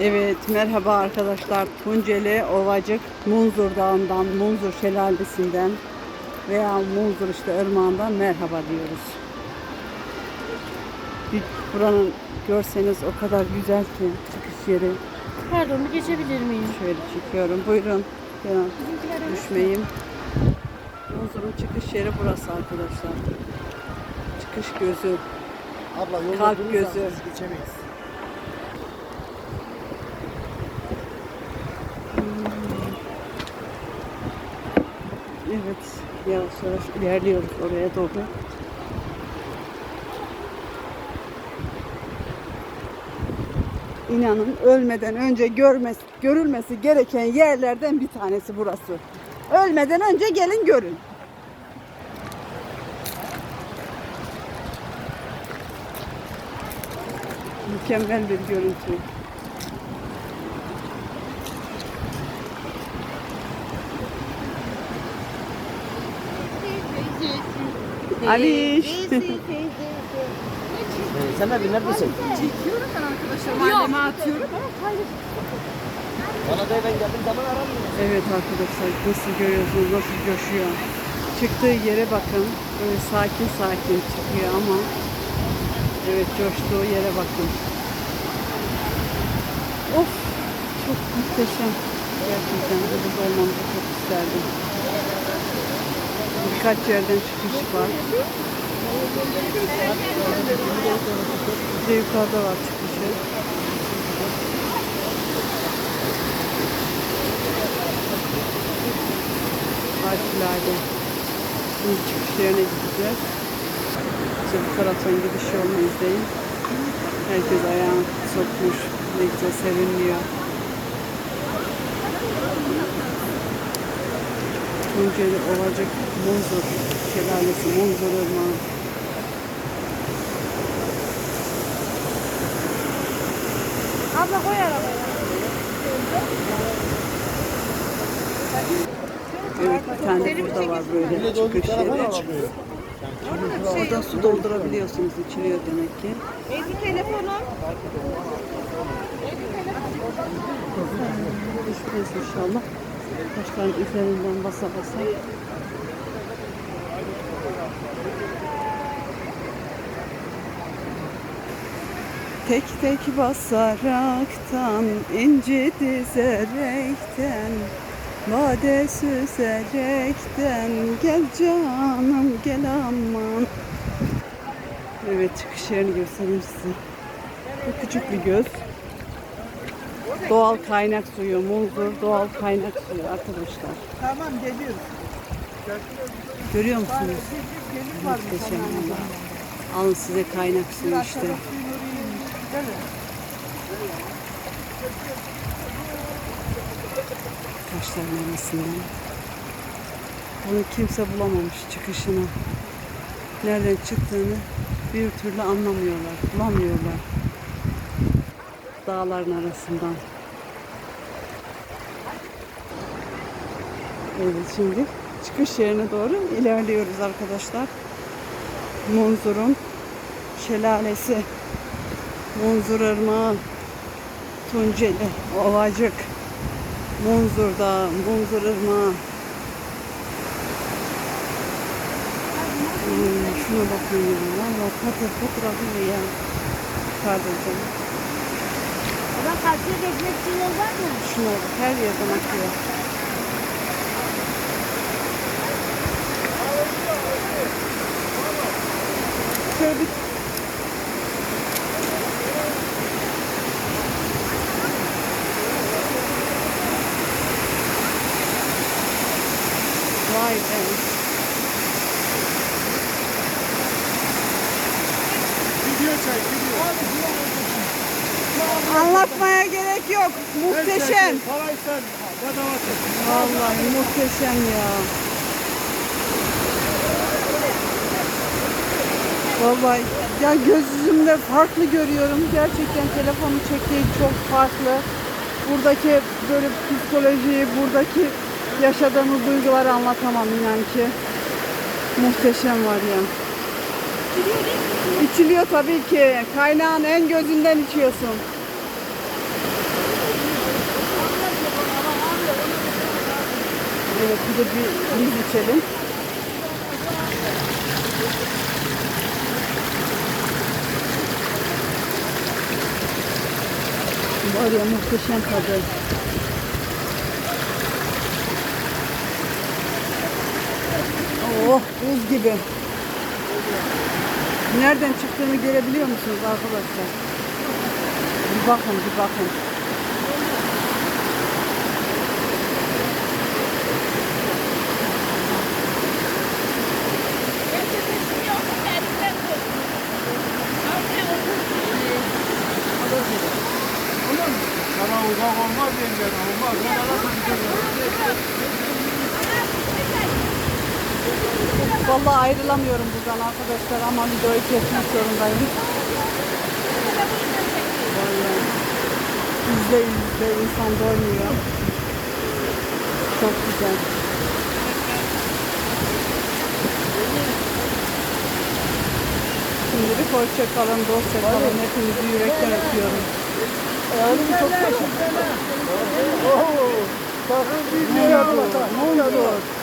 Evet merhaba arkadaşlar Tunceli Ovacık Munzur Dağı'ndan Munzur Şelalesi'nden veya Munzur işte ırmağından merhaba diyoruz. Bir buranın görseniz o kadar güzel ki çıkış yeri. Pardon bir geçebilir miyim? Şöyle çekiyorum. Buyurun. Ya, düşmeyeyim. Munzur'un çıkış yeri burası arkadaşlar. Çıkış gözü. Abla yolda Kalp gözü. biz geçemeyiz. Evet, yavaş yavaş ilerliyoruz oraya doğru. İnanın ölmeden önce görmesi, görülmesi gereken yerlerden bir tanesi burası. Ölmeden önce gelin görün. Mükemmel bir görüntü. Aliş. Sen abi neredesin? Çekiyorum ben arkadaşlar. Mahalleme atıyorum. Bana da ben geldiğim zaman aramıyor. Evet arkadaşlar nasıl görüyorsunuz nasıl coşuyor. Çıktığı yere bakın. Böyle sakin sakin çıkıyor ama evet coştuğu yere bakın. Of çok muhteşem. Gerçekten burada olmamızı çok isterdim. Birkaç yerden çıkış var. Bir yukarıda var çıkışı. Harikulade. Şimdi çıkış yerine gideceğiz. İşte bu taraftan gidiş yolunu izleyin. Herkes ayağını sokmuş. Ne güzel serinliyor. Tunceli Ovacık Munzur Şelalesi Munzur Irmağı. Abla koy arabaya. Evet bir tane burada var böyle çıkış yeri. Oradan su doldurabiliyorsunuz. içiliyor demek ki. Evli telefonum. Düşmeyiz inşallah. Taşların üzerinden basa basa. Tek tek basaraktan, inci dizerekten, Bade süzerekten, gel canım gel aman. Evet çıkış yerini göstereyim size. Bu küçük bir göz. Doğal kaynak suyu, Munzur doğal kaynak suyu arkadaşlar. Tamam geliyoruz. Görüyor musunuz? Muhteşem valla. Alın size kaynak suyu işte. Taşların arasından. Bunu kimse bulamamış çıkışını. Nereden çıktığını bir türlü anlamıyorlar, bulamıyorlar. Dağların arasından. Evet şimdi çıkış yerine doğru ilerliyoruz arkadaşlar. Munzur'un şelalesi. Munzur Irmağı. Tunceli, Ovacık. Munzur Dağı, Munzur Irmağı. Hmm, şuna bakın ya. Valla patır patır akıyor ya. Pardon. Abla karşıya geçmek için yol var mı? Şuna bak her yerden akıyor. Şöyle bir Vay be. Gidiyor çay gidiyor. Anlatmaya gerek yok. Muhteşem. Vallahi muhteşem ya. Vallahi ya gözümde farklı görüyorum. Gerçekten telefonu çektiği çok farklı. Buradaki böyle psikolojiyi, buradaki yaşadığımız duyguları anlatamam inan ki. Muhteşem var ya. İçiliyor tabii ki. Kaynağın en gözünden içiyorsun. Evet bir de bir biz içelim. Var ya muhteşem tadı. Oh buz gibi. Nereden çıktığını görebiliyor musunuz arkadaşlar? Bir bakın bir bakın. Vallahi ayrılamıyorum buradan arkadaşlar ama videoyu kesmek zorundayım. Vallahi izle izle insan doymuyor. Çok güzel. Şimdilik hoşça kalın, dostça kalın. Hepinizi yürekten öpüyorum. Oğlum çok şaşırdım. Oo. Bir Ne oldu? Ne oldu?